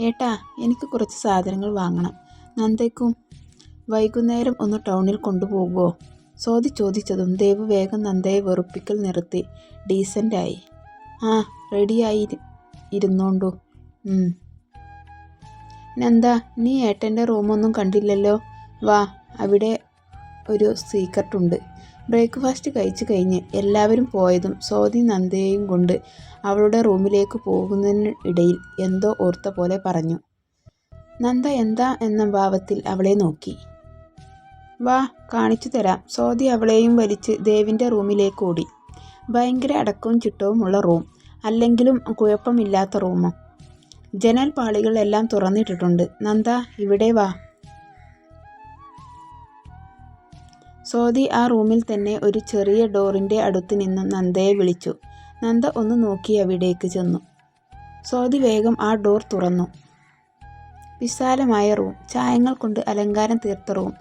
ഏട്ടാ എനിക്ക് കുറച്ച് സാധനങ്ങൾ വാങ്ങണം. നന്ദയ്ക്കും വൈകുന്നേരം ഒന്ന് ടൗണിൽ കൊണ്ടുപോകുമോ സോദി ചോദിച്ചതും ദേവ് വേഗം നന്ദയെ വെറുപ്പിക്കൽ നിർത്തി ഡീസന്റായി ആ റെഡിയായി ഇരുന്നോണ്ടു. നന്ദ നീ ഏട്ടന്റെ റൂമൊന്നും കണ്ടില്ലല്ലോ? വാ അവിടെ ഒരു സീക്രട്ട് ഉണ്ട്. ബ്രേക്ക്ഫാസ്റ്റ് കഴിച്ചു കഴിഞ്ഞ് എല്ലാവരും പോയതും സ്വാതി നന്ദയെയും കൊണ്ട് അവളുടെ റൂമിലേക്ക് പോകുന്നതിന് ഇടയിൽ എന്തോ ഓർത്ത പോലെ പറഞ്ഞു. നന്ദ എന്താ? എന്ന ഭാവത്തിൽ അവളെ നോക്കി. വാ കാണിച്ചു തരാം. സ്വാതി അവളെയും വലിച്ച് ദേവിന്റെ റൂമിലേക്ക് ഓടി. ഭയങ്കര അടക്കവും ചിട്ടവുമുള്ള റൂം അല്ലെങ്കിലും കുഴപ്പമില്ലാത്ത റൂമോ. ജനൽ പാളികളെല്ലാം തുറന്നിട്ടിട്ടുണ്ട്. നന്ദ ഇവിടെ വാ. സോദി ആ റൂമിൽ തന്നെ ഒരു ചെറിയ ഡോറിന്റെ അടുത്ത് നിന്ന് നന്ദയെ വിളിച്ചു. നന്ദ ഒന്ന് നോക്കി അവിടേക്ക് ചെന്നു. സ്വാതി വേഗം ആ ഡോർ തുറന്നു. വിശാലമായ റൂം. ചായങ്ങൾ കൊണ്ട് അലങ്കാരം തീർത്ത റൂം.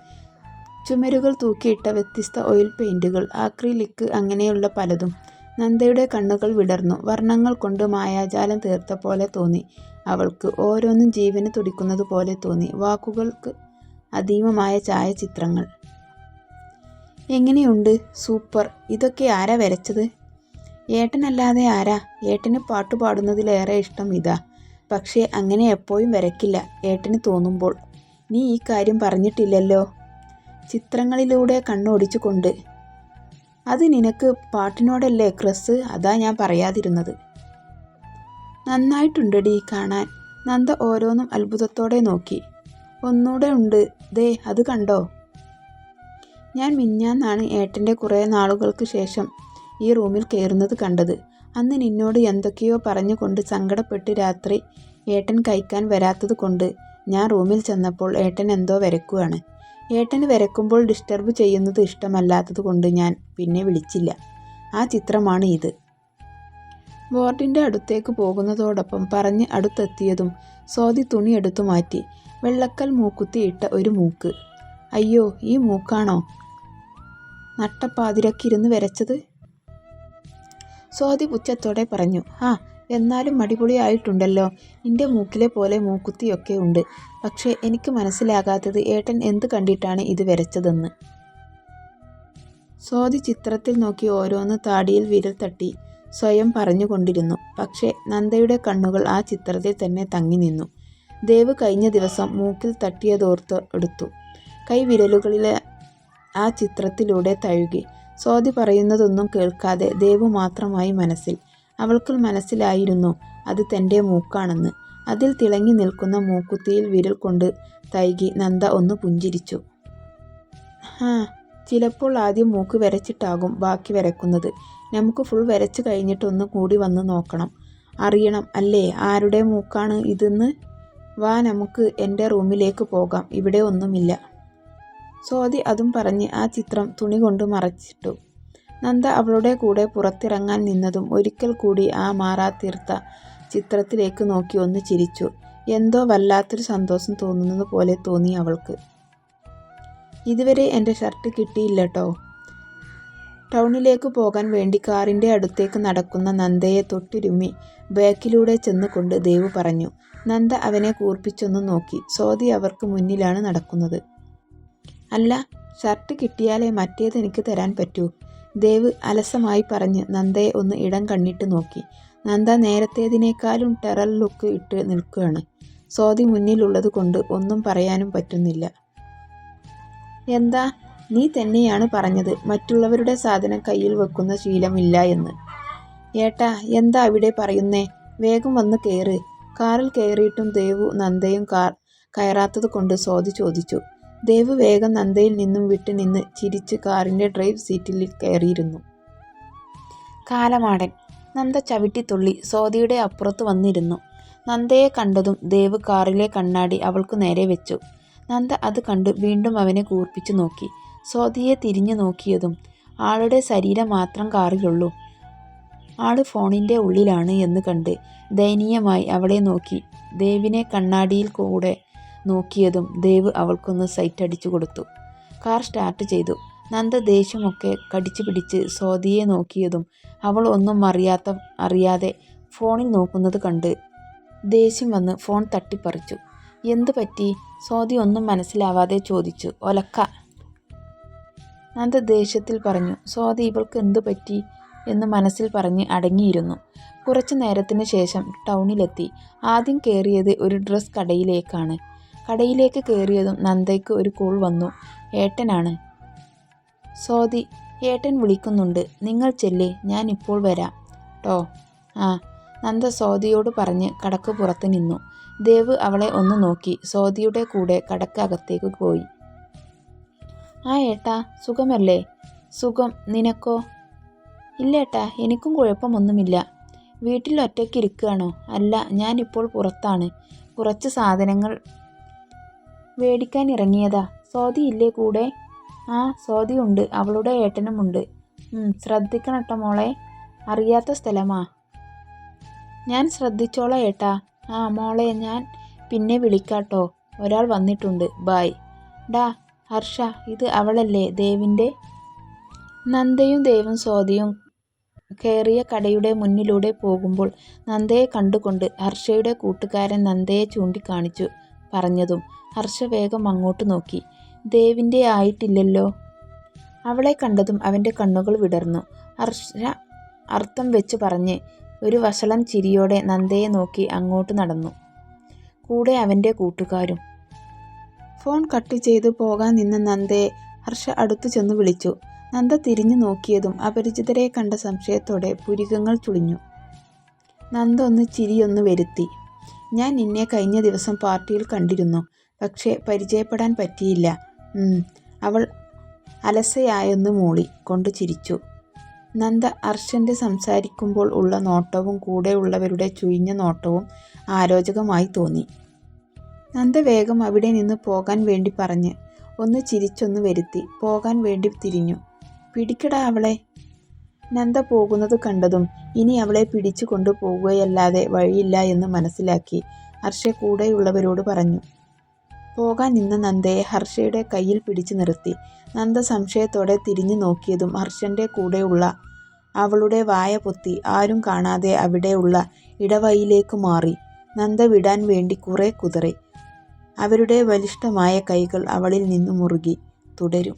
ചുമരുകൾ തൂക്കിയിട്ട വ്യത്യസ്ത ഓയിൽ പെയിന്റുകൾ ആക്രിലിക്ക് അങ്ങനെയുള്ള പലതും. നന്ദയുടെ കണ്ണുകൾ വിടർന്നു. വർണങ്ങൾ കൊണ്ട് മായാജാലം തീർത്ത പോലെ തോന്നി. അവൾക്ക് ഓരോന്നും ജീവന് തുടിക്കുന്നത് പോലെ തോന്നി. വാക്കുകൾക്ക് അതീവമായ ഛായാചിത്രങ്ങൾ. എങ്ങനെയുണ്ട്? സൂപ്പർ. ഇതൊക്കെ ആരാ വരച്ചത്? ഏട്ടനല്ലാതെ ആരാ? ഏട്ടന് പാട്ട് പാടുന്നതിലേറെ ഇഷ്ടം ഇതാ. പക്ഷേ അങ്ങനെ എപ്പോഴും വരക്കില്ല ഏട്ടന് തോന്നുമ്പോൾ. നീ ഈ കാര്യം പറഞ്ഞിട്ടില്ലല്ലോ? ചിത്രങ്ങളിലൂടെ കണ്ണോടിച്ചുകൊണ്ട്. അത് നിനക്ക് പാട്ടിനോടല്ലേ ക്രസ്? അതാ ഞാൻ പറയാതിരുന്നത്. നന്നായിട്ടുണ്ടടി കാണാൻ. നന്ദ ഓരോന്നും അത്ഭുതത്തോടെ നോക്കി. ഒന്നൂടെ ഉണ്ട്. ദേ അത് കണ്ടോ? ഞാൻ മിഞ്ഞാന്നാണ് ഏട്ടന്റെ കുറേ നാളുകൾക്ക് ശേഷം ഈ റൂമിൽ കയറുന്നത് കണ്ടത്. അന്ന് നിന്നോട് എന്തൊക്കെയോ പറഞ്ഞുകൊണ്ട് സങ്കടപ്പെട്ട് രാത്രി ഏട്ടൻ കഴിക്കാൻ വരാത്തത് കൊണ്ട് ഞാൻ റൂമിൽ ചെന്നപ്പോൾ ഏട്ടൻ എന്തോ വരക്കുവാണ്. ഏട്ടന് വരക്കുമ്പോൾ ഡിസ്റ്റർബ് ചെയ്യുന്നത് ഇഷ്ടമല്ലാത്തത് കൊണ്ട് ഞാൻ പിന്നെ വിളിച്ചില്ല. ആ ചിത്രമാണ് ഇത്. ബോർഡിന്റെ അടുത്തേക്ക് പോകുന്നതോടൊപ്പം പറഞ്ഞ് അടുത്തെത്തിയതും സ്വാതി തുണി എടുത്തു മാറ്റി വെള്ളക്കൽ മൂക്കുത്തിയിട്ട ഒരു മൂക്ക്. അയ്യോ ഈ മൂക്കാണോ? നട്ടപ്പാതിരക്കിരുന്ന് വരച്ചത്? സ്വാതി പുച്ഛത്തോടെ പറഞ്ഞു ആ എന്നാലും അടിപൊളിയായിട്ടുണ്ടല്ലോ. നിന്റെ മൂക്കിലെ പോലെ മൂക്കുത്തിയൊക്കെ ഉണ്ട്. പക്ഷേ എനിക്ക് മനസ്സിലാകാത്തത് ഏട്ടൻ എന്ത് കണ്ടിട്ടാണ് ഇത് വരച്ചതെന്ന്. സ്വാതി ചിത്രത്തിൽ നോക്കി ഓരോന്ന് താടിയിൽ വിരൽ തട്ടി സ്വയം പറഞ്ഞുകൊണ്ടിരുന്നു. പക്ഷേ നന്ദയുടെ കണ്ണുകൾ ആ ചിത്രത്തിൽ തന്നെ തങ്ങി നിന്നു. ദേവ് കഴിഞ്ഞ ദിവസം മൂക്കിൽ തട്ടിയതോർത്ത് എടുത്തു. കൈവിരലുകളിലെ ആ ചിത്രത്തിലൂടെ തഴുകി. സ്വാതി പറയുന്നതൊന്നും കേൾക്കാതെ ദേവു മാത്രമായി മനസ്സിൽ. അവൾക്ക് മനസ്സിലായിരുന്നു അത് തന്റെ മൂക്കാണെന്ന്. അതിൽ തിളങ്ങി നിൽക്കുന്ന മൂക്കുത്തിയിൽ വിരൽ കൊണ്ട് തൈകി നന്ദ ഒന്ന് പുഞ്ചിരിച്ചു. ആ ചിലപ്പോൾ ആദ്യം മൂക്ക് വരച്ചിട്ടാകും ബാക്കി വരക്കുന്നത്. നമുക്ക് ഫുൾ വരച്ച് കഴിഞ്ഞിട്ടൊന്ന് കൂടി വന്ന് നോക്കണം. അറിയണം അല്ലേ ആരുടെ മൂക്കാണ് ഇതെന്ന്? വാ നമുക്ക് എന്റെ റൂമിലേക്ക് പോകാം. ഇവിടെ ഒന്നുമില്ല. സ്വാതി അതും പറഞ്ഞ് ആ ചിത്രം തുണി കൊണ്ട് മറച്ചിട്ടു. നന്ദ അവളുടെ കൂടെ പുറത്തിറങ്ങാൻ നിന്നതും ഒരിക്കൽ കൂടി ആ മാറാത്തീർത്ത ചിത്രത്തിലേക്ക് നോക്കി ഒന്ന് ചിരിച്ചു. എന്തോ വല്ലാത്തൊരു സന്തോഷം തോന്നുന്നത് പോലെ തോന്നി അവൾക്ക്. ഇതുവരെ എന്റെ ഷർട്ട് കിട്ടിയില്ലട്ടോ. ടൗണിലേക്ക് പോകാൻ വേണ്ടി കാറിന്റെ അടുത്തേക്ക് നടക്കുന്ന നന്ദയെ തൊട്ടിരുമ്മി ബാക്കിലൂടെ ചെന്നുകൊണ്ട് ദേവ് പറഞ്ഞു. നന്ദ അവനെ കൂർപ്പിച്ചൊന്ന് നോക്കി. സ്വാതി അവർക്ക് മുന്നിലാണ് നടക്കുന്നത്. അല്ല ഷർട്ട് കിട്ടിയാലേ മറ്റേത് എനിക്ക് തരാൻ പറ്റൂ. ദേവ് അലസമായി പറഞ്ഞ് നന്ദയെ ഒന്ന് ഇടം കണ്ണിട്ട് നോക്കി. നന്ദ നേരത്തേതിനേക്കാളും ടെറൽ ലുക്ക് ഇട്ട് നിൽക്കുകയാണ്. സ്വാതി മുന്നിലുള്ളത് കൊണ്ട് ഒന്നും പറയാനും പറ്റുന്നില്ല. എന്താ നീ തന്നെയാണ് പറഞ്ഞത് മറ്റുള്ളവരുടെ സാധനം കയ്യിൽ വെക്കുന്ന ശീലമില്ല എന്ന്. ഏട്ടാ എന്താ അവിടെ പറയുന്നേ? വേഗം വന്ന് കയറ് കാറിൽ കയറിയിട്ടും ദേവു നന്ദയും കാർ കയറാത്തത് കൊണ്ട് സ്വാതി ചോദിച്ചു. ദേവ് വേഗം നന്ദയിൽ നിന്നും വിട്ടുനിന്ന് ചിരിച്ച് കാറിന്റെ ഡ്രൈവ് സീറ്റിൽ കയറിയിരുന്നു. കാലമാടൻ നന്ദ ചവിട്ടിത്തുള്ളി സ്വാതിയുടെ അപ്പുറത്ത് വന്നിരുന്നു. നന്ദയെ കണ്ടതും ദേവ് കാറിലെ കണ്ണാടി അവൾക്ക് നേരെ വെച്ചു. നന്ദ അത് കണ്ട് വീണ്ടും അവനെ കൂർപ്പിച്ചു നോക്കി. സ്വാതിയെ തിരിഞ്ഞു നോക്കിയതും ആളുടെ ശരീരം മാത്രം കാറിലുള്ളൂ. ആൾ ഫോണിന്റെ ഉള്ളിലാണ് എന്ന് കണ്ട് ദയനീയമായി അവളെ നോക്കി. ദേവിനെ കണ്ണാടിയിൽ കൂടെ നോക്കിയതും ദേവ് അവൾക്കൊന്ന് സൈറ്റ് അടിച്ചു കൊടുത്തു കാർ സ്റ്റാർട്ട് ചെയ്തു നന്ദ ദേഷ്യമൊക്കെ കടിച്ചു പിടിച്ച് സ്വാതിയെ നോക്കിയതും അവൾ ഒന്നും അറിയാത്ത അറിയാതെ ഫോണിൽ നോക്കുന്നത് കണ്ട് ദേഷ്യം വന്ന് ഫോൺ തട്ടിപ്പറിച്ചു. എന്തു പറ്റി? സ്വാതി ഒന്നും മനസ്സിലാവാതെ ചോദിച്ചു. ഒലക്ക. നന്ദ ദേഷ്യത്തിൽ പറഞ്ഞു. സ്വാതി ഇവൾക്ക് എന്തു പറ്റി എന്ന് മനസ്സിൽ പറഞ്ഞ് അടങ്ങിയിരുന്നു. കുറച്ചു നേരത്തിന് ശേഷം ടൗണിലെത്തി. ആദ്യം കയറിയത് ഒരു ഡ്രസ് കടയിലേക്കാണ്. കടയിലേക്ക് കയറിയതും നന്ദയ്ക്ക് ഒരു കോൾ വന്നു. ഏട്ടനാണ്. സ്വാതി ഏട്ടൻ വിളിക്കുന്നുണ്ട്. നിങ്ങൾ ചെല്ലേ ഞാൻ ഇപ്പോൾ വരാം ട്ടോ. ആ. നന്ദ സ്വാതിയോട് പറഞ്ഞ് കടക്ക് പുറത്ത് നിന്നു. ദേവ് അവളെ ഒന്ന് നോക്കി സ്വാതിയുടെ കൂടെ കടക്ക് അകത്തേക്ക് പോയി. ആ ഏട്ടാ സുഖമല്ലേ? സുഖം. നിനക്കോ? ഇല്ലേട്ടാ എനിക്കും കുഴപ്പമൊന്നുമില്ല. വീട്ടിൽ ഒറ്റയ്ക്കിരിക്കാണോ? അല്ല ഞാനിപ്പോൾ പുറത്താണ്. കുറച്ച് സാധനങ്ങൾ വേടിക്കാനിറങ്ങിയതാ. സ്വാതി ഇല്ലേ കൂടെ? ആ സ്വാതി ഉണ്ട്. അവളുടെ ഏട്ടനുമുണ്ട്. ശ്രദ്ധിക്കണട്ടോ മോളെ. അറിയാത്ത സ്ഥലമാ. ഞാൻ ശ്രദ്ധിച്ചോളാം ഏട്ടാ. ആ മോളെ ഞാൻ പിന്നെ വിളിക്കാട്ടോ. ഒരാൾ വന്നിട്ടുണ്ട്. ബായ് ഡാ ഹർഷ ഇത് അവളല്ലേ ദേവിന്റെ? നന്ദയും ദേവും സ്വാതിയും കയറിയ കടയുടെ മുന്നിലൂടെ പോകുമ്പോൾ നന്ദയെ കണ്ടുകൊണ്ട് ഹർഷയുടെ കൂട്ടുകാരൻ നന്ദയെ ചൂണ്ടിക്കാണിച്ചു പറഞ്ഞതും ഹർഷ വേഗം അങ്ങോട്ട് നോക്കി. ദേവിന്റെ ആയിട്ടില്ലല്ലോ. അവളെ കണ്ടതും അവന്റെ കണ്ണുകൾ വിടർന്നു. ഹർഷ അർത്ഥം വെച്ച് പറഞ്ഞ് ഒരു വഷളം ചിരിയോടെ നന്ദയെ നോക്കി അങ്ങോട്ട് നടന്നു. കൂടെ അവന്റെ കൂട്ടുകാരും. ഫോൺ കട്ട് ചെയ്ത് പോകാൻ നിന്ന നന്ദയെ ഹർഷ അടുത്തു ചെന്ന് വിളിച്ചു. നന്ദ തിരിഞ്ഞു നോക്കിയതും അപരിചിതരെ കണ്ട സംശയത്തോടെ പുരികങ്ങൾ ചുളിഞ്ഞു. നന്ദ ഒന്ന് ചിരിയൊന്ന് വരുത്തി. ഞാൻ നിന്നെ കഴിഞ്ഞ ദിവസം പാർട്ടിയിൽ കണ്ടിരുന്നു. പക്ഷേ പരിചയപ്പെടാൻ പറ്റിയില്ല. അവൾ അലസയായൊന്ന് മൂളി കൊണ്ട് ചിരിച്ചു. നന്ദ അർഷന്റെ സംസാരിക്കുമ്പോൾ ഉള്ള നോട്ടവും കൂടെയുള്ളവരുടെ ചുഴിഞ്ഞ നോട്ടവും ആരോചകമായി തോന്നി. നന്ദ വേഗം അവിടെ നിന്ന് പോകാൻ വേണ്ടി പറഞ്ഞ് ഒന്ന് ചിരിച്ചൊന്ന് വരുത്തി പോകാൻ വേണ്ടി തിരിഞ്ഞു. പിടിക്കടാ അവളെ. നന്ദ പോകുന്നത് കണ്ടതും ഇനി അവളെ പിടിച്ചു കൊണ്ടുപോകുകയല്ലാതെ വഴിയില്ല എന്ന് മനസ്സിലാക്കി ഹർഷ കൂടെയുള്ളവരോട് പറഞ്ഞു. പോകാൻ നിന്ന നന്ദയെ ഹർഷയുടെ കയ്യിൽ പിടിച്ചു നിർത്തി. നന്ദ സംശയത്തോടെ തിരിഞ്ഞു നോക്കിയതും ഹർഷന്റെ കൂടെയുള്ള അവളുടെ വായ പൊത്തി ആരും കാണാതെ അവിടെയുള്ള ഇടവയിലേക്ക് മാറി. നന്ദ വിടാൻ വേണ്ടി കുറെ കുതറി. അവരുടെ ബലിഷ്ഠമായ കൈകൾ അവളിൽ നിന്നു മുറുകി. തുടരും.